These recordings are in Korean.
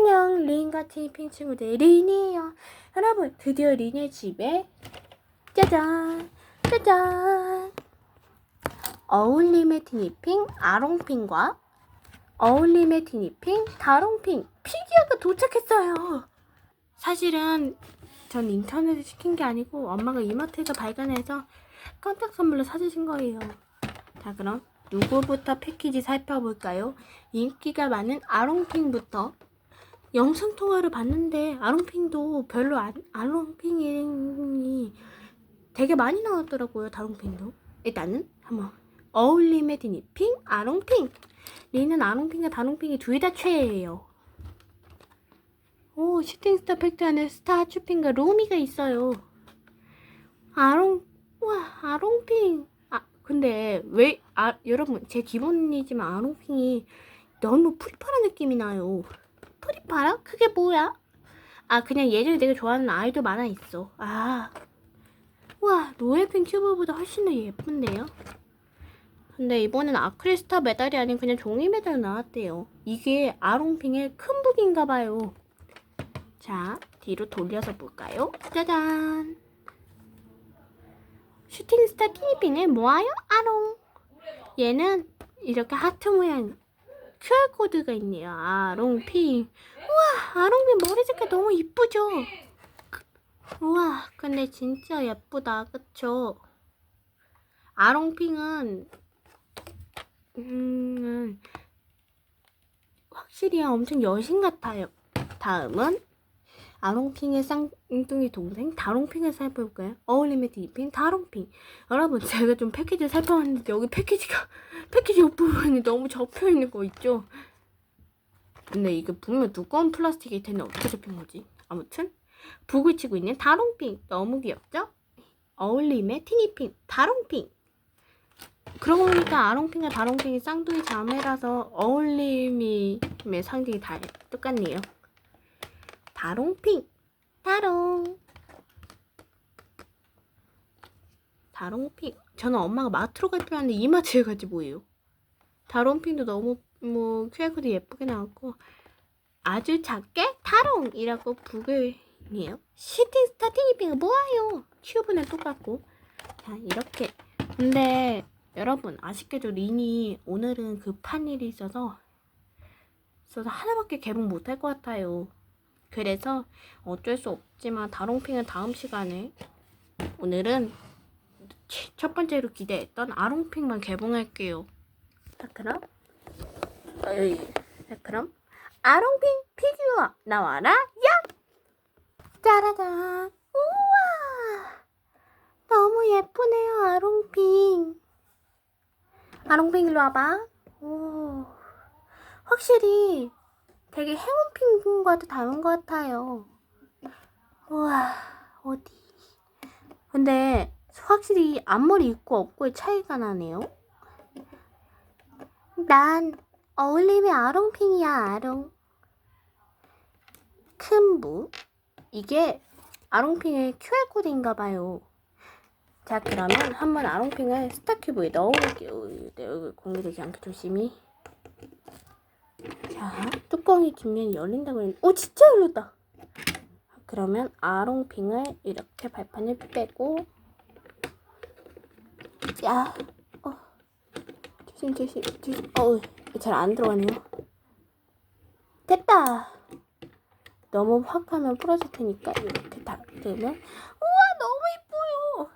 안녕 린과 티핑 친구들 린이에요. 여러분 드디어 린의 집에 짜잔 짜잔. 어울림의 티니핑 아롱핑과 어울림의 티니핑 다롱핑 피규어가 도착했어요. 사실은 전 인터넷에 시킨 게 아니고 엄마가 이마트에서 발견해서 깜짝 선물로 사주신 거예요. 자 그럼 누구부터 패키지 살펴볼까요? 인기가 많은 아롱핑부터 영상 통화를 봤는데 아롱핑도 별로 안, 아롱핑이 되게 많이 나왔더라고요 다롱핑도. 일단은 한번 어울림의 디니핑 아롱핑. 리는 아롱핑과 다롱핑이 둘 다 최애예요. 오 슈팅스타 팩트 안에 스타 추핑과 로미가 있어요. 아롱 와 아롱핑. 아 근데 왜 아 여러분 제 기본이지만 아롱핑이 너무 풀파란 느낌이 나요 프리파라? 그게 뭐야? 아 그냥 예전에 내가 좋아하는 아이돌 만화 있어 아 와 노엘핑 큐브보다 훨씬 더 예쁜데요? 근데 이번엔 아크릴스타 메달이 아닌 그냥 종이 메달 나왔대요 이게 아롱핑의 큰 북인가봐요 자 뒤로 돌려서 볼까요? 짜잔 슈팅스타 티니핑을 모아요 아롱 얘는 이렇게 하트 모양 QR코드가 있네요. 아롱핑. 우와, 아롱핑 머리 색깔 너무 이쁘죠? 우와, 근데 진짜 예쁘다. 그쵸? 아롱핑은, 음, 확실히 엄청 여신 같아요. 다음은, 아롱핑의 쌍둥이 동생 다롱핑을 살펴볼까요? 어울림의 디핑 다롱핑. 여러분, 제가 좀 패키지 살펴봤는데, 여기 패키지가 패키지 옆부분이 너무 접혀 있는 거 있죠? 근데 이게 분명 두꺼운 플라스틱일 텐데 어떻게 접힌 거지? 아무튼 북을 치고 있는 다롱핑 너무 귀엽죠? 어울림의 티니핑 다롱핑 그러고 보니까 아롱핑과 다롱핑이 쌍둥이 자매라서 어울림이 상징이 다 똑같네요 다롱핑 다롱 다롱핑 저는 엄마가 마트로 갈 줄 알았는데 이마트에 가지 뭐예요. 다롱핑도 너무 뭐 QR코드 예쁘게 나왔고 아주 작게 다롱이라고 북을이에요. 시티 스타팅 이핑은 뭐예요? 큐브는 똑같고 자 이렇게 근데 여러분 아쉽게도 린이 오늘은 급한 일이 있어서 있어서 하나밖에 개봉 못할 것 같아요. 그래서 어쩔 수 없지만 다롱핑은 다음 시간에. 오늘은 첫 번째로 기대했던 아롱핑만 개봉할게요. 자 그럼? 어이, 자 그럼? 아롱핑 피규어 나와라 야! 짜라잔! 우와! 너무 예쁘네요 아롱핑. 아롱핑 일로 와봐. 오. 확실히 되게 행운 핑과도 닮은 것 같아요 우와 어디 근데 확실히 앞머리 있고 없고의 차이가 나네요. 난 어울림의 아롱핑이야 아롱. 큰 무. 이게 아롱핑의 QR코드인가 봐요. 자 그러면 한번 아롱핑을 스타큐브에 넣어볼게요. 내 얼굴 공개되지 않게 조심히. 자 뚜껑이 뒷면이 열린다고 했는데 오 진짜 열렸다. 그러면 아롱핑을 이렇게 발판을 빼고 야, 어, 조심, 조심, 조심. 어우, 잘 안 들어가네요. 됐다. 너무 확 하면 부러질 테니까 이렇게 닦으면 우와 너무 이뻐요.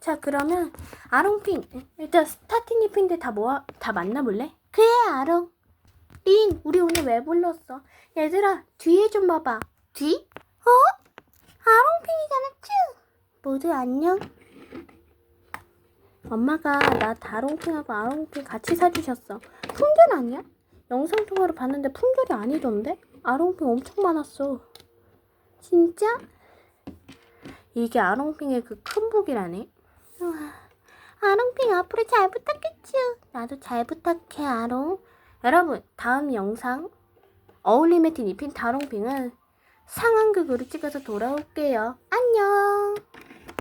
자 그러면 아롱핑 일단 스타티니핑들 다 모아 다 만나볼래? 그래 아롱. 린 우리 오늘 왜 불렀어? 얘들아 뒤에 좀 봐봐. 뒤? 어? 아롱핑이잖아 쭈. 모두 안녕. 엄마가 나 다롱핑하고 아롱핑 같이 사주셨어. 품절 아니야? 영상통화로 봤는데 품절이 아니던데? 아롱핑 엄청 많았어. 진짜? 이게 아롱핑의 그 큰 복이라네. 아롱핑 앞으로 잘 부탁했죠. 나도 잘 부탁해 아롱. 여러분 다음 영상 어울림의 티니핑 다롱핑은 상황극으로 찍어서 돌아올게요. 안녕.